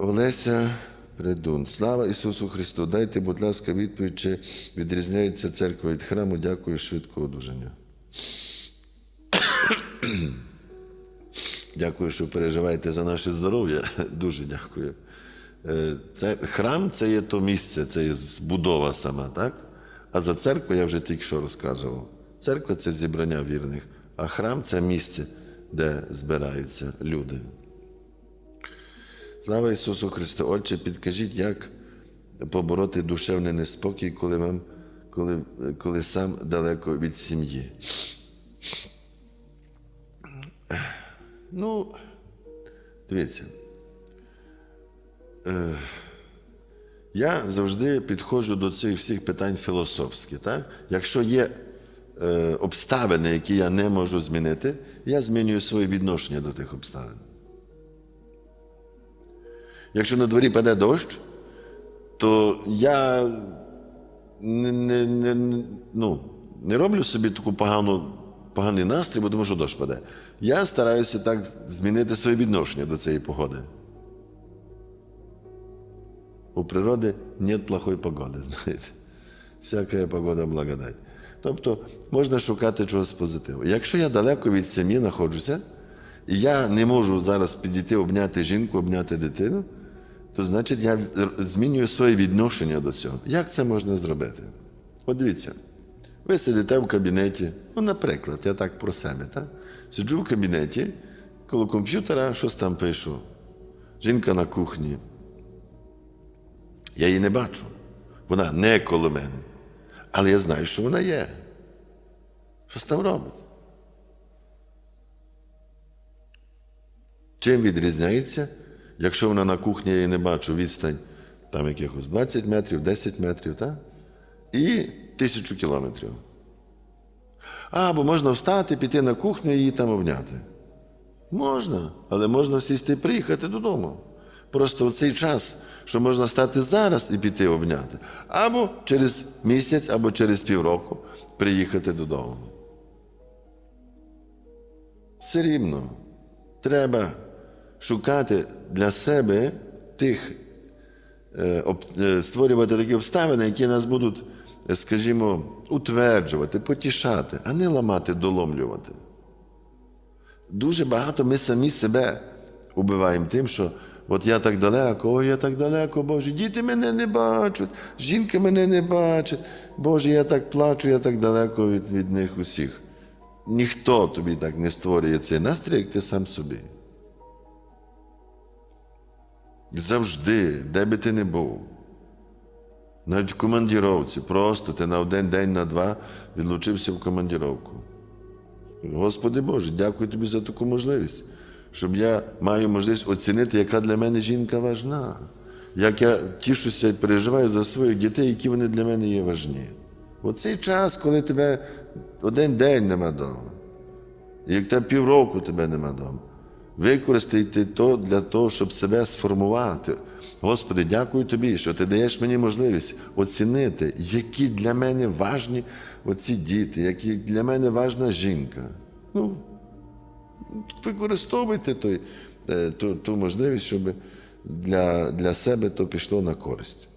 Олеся Придун. Слава Ісусу Христу! Дайте, будь ласка, відповідь, чи відрізняється церква від храму. Дякую, швидкого одужання. Дякую, що переживаєте за наше здоров'я. Дуже дякую. Е, Це, храм це є то місце, це є збудова сама, так? А за церкву я вже тільки що розказував. Церква це зібрання вірних, а храм це місце, де збираються люди. Слава Ісусу Христу! Отче, підкажіть, як побороти душевний неспокій, коли, вам, коли, коли сам далеко від сім'ї. Ну, дивіться. Е, я завжди підходжу до цих всіх питань філософськи. Так? Якщо є е, обставини, які я не можу змінити, я змінюю своє відношення до тих обставин. Якщо на дворі паде дощ, то я не, не, не, ну, не роблю собі таку погану, поганий настрій, бо тому що дощ паде. Я стараюся так змінити своє відношення до цієї погоди. У природи нет плохої погоди, знаєте. Всяка погода благодать. Тобто можна шукати чогось позитиву. Якщо я далеко від сім'ї знаходжуся, і я не можу зараз підійти обняти жінку, обняти дитину, то значить я змінюю своє відношення до цього. Як це можна зробити? От дивіться, ви сидите в кабінеті, ну, наприклад, я так про себе, так? сиджу в кабінеті, коло комп'ютера, щось там пишу. Жінка на кухні. Я її не бачу. Вона не коло мене. Але я знаю, що вона є. Щось там робить. Чим відрізняється, якщо вона на кухні я її не бачу відстань там якихось 20 метрів, 10 метрів, так? і тисячу кілометрів. Або можна встати, піти на кухню і її там обняти. Можна, але можна сісти і приїхати додому. Просто в цей час, що можна стати зараз і піти обняти, або через місяць, або через півроку приїхати додому. Все рівно треба шукати для себе тих, е, е, створювати такі обставини, які нас будуть, е, скажімо, утверджувати, потішати, а не ламати, доломлювати. Дуже багато ми самі себе убиваємо тим, що от я так далеко, ой, я так далеко, Боже, діти мене не бачать, жінки мене не бачать, Боже, я так плачу, я так далеко від, від них усіх. Ніхто тобі так не створює цей настрій, як ти сам собі. Завжди, де би ти не був. Навіть в командіровці, просто ти на один день, на два відлучився в командіровку. Господи Боже, дякую тобі за таку можливість, щоб я маю можливість оцінити, яка для мене жінка важна, як я тішуся і переживаю за своїх дітей, які вони для мене є важні. Оцей час, коли тебе один день нема вдома, як тебе півроку тебе нема вдома, використайте то для того, щоб себе сформувати. Господи, дякую тобі, що ти даєш мені можливість оцінити, які для мене важні оці діти, які для мене важна жінка. Ну, використовуйте той, е, ту, ту можливість, щоб для, для себе то пішло на користь.